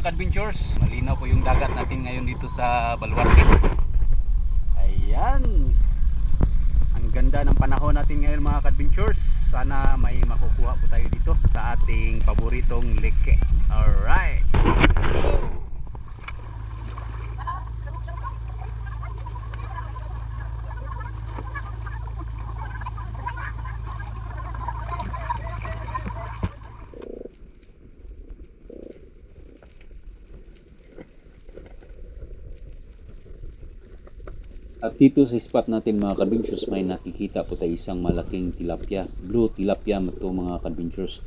mga adventures. Malinaw po yung dagat natin ngayon dito sa Baluarte. Ayan. Ang ganda ng panahon natin ngayon mga adventures. Sana may makukuha po tayo dito sa ating paboritong leke. Alright. Let's go. At dito sa spot natin mga kadventures may nakikita po tayo isang malaking tilapia. Blue tilapia ito mga kadventures.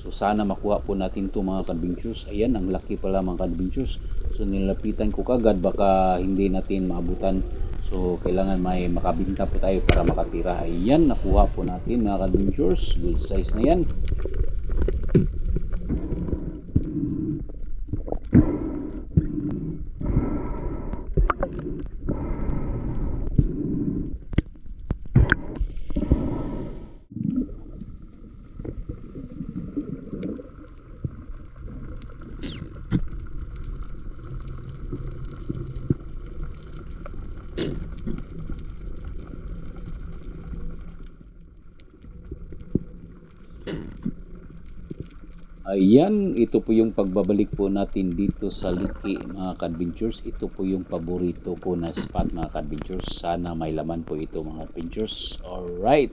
So sana makuha po natin to mga kadventures. Ayan ang laki pala mga kadventures. So nilapitan ko kagad baka hindi natin maabutan. So kailangan may makabinta po tayo para makatira. Ayan nakuha po natin mga kadventures. Good size na yan. Ayan, ito po yung pagbabalik po natin dito sa Liki mga adventures Ito po yung paborito ko na spot mga adventures Sana may laman po ito mga adventures Alright.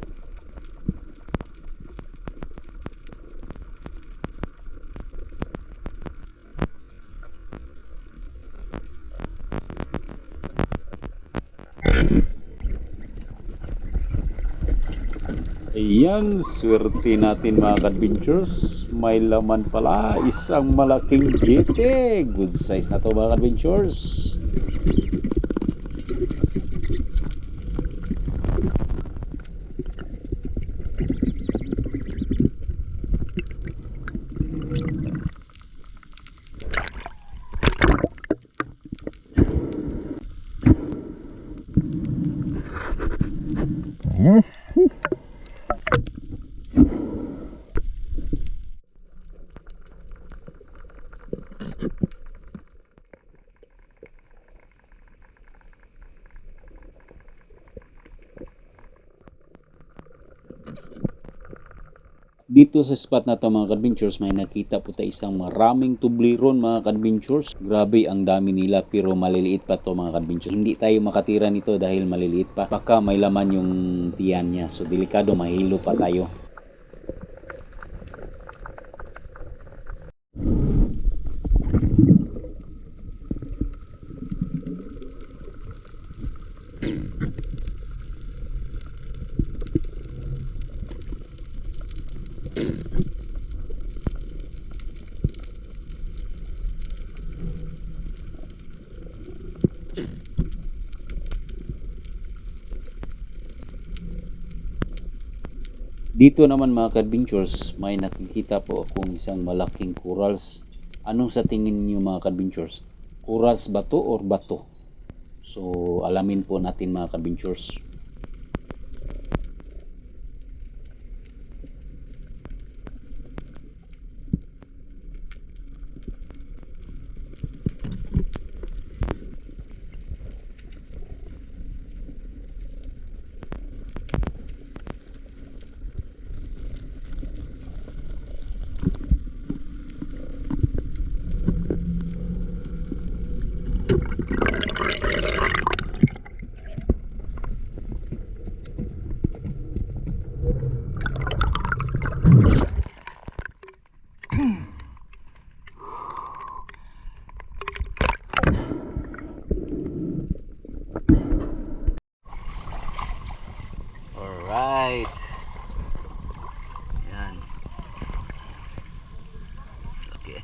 Ayan, swerte natin mga adventures May laman pala, isang malaking jete. Good size na to mga adventures Dito sa spot na to mga adventures may nakita po tayo isang maraming tubliron mga adventures Grabe ang dami nila pero maliliit pa to mga adventures Hindi tayo makatira nito dahil maliliit pa. Baka may laman yung tiyan niya. So delikado mahilo pa tayo. Dito naman mga adventures may nakikita po akong isang malaking corals. Anong sa tingin niyo mga adventures? Corals ba to or bato? So alamin po natin mga adventures Alright. Yan. Okay.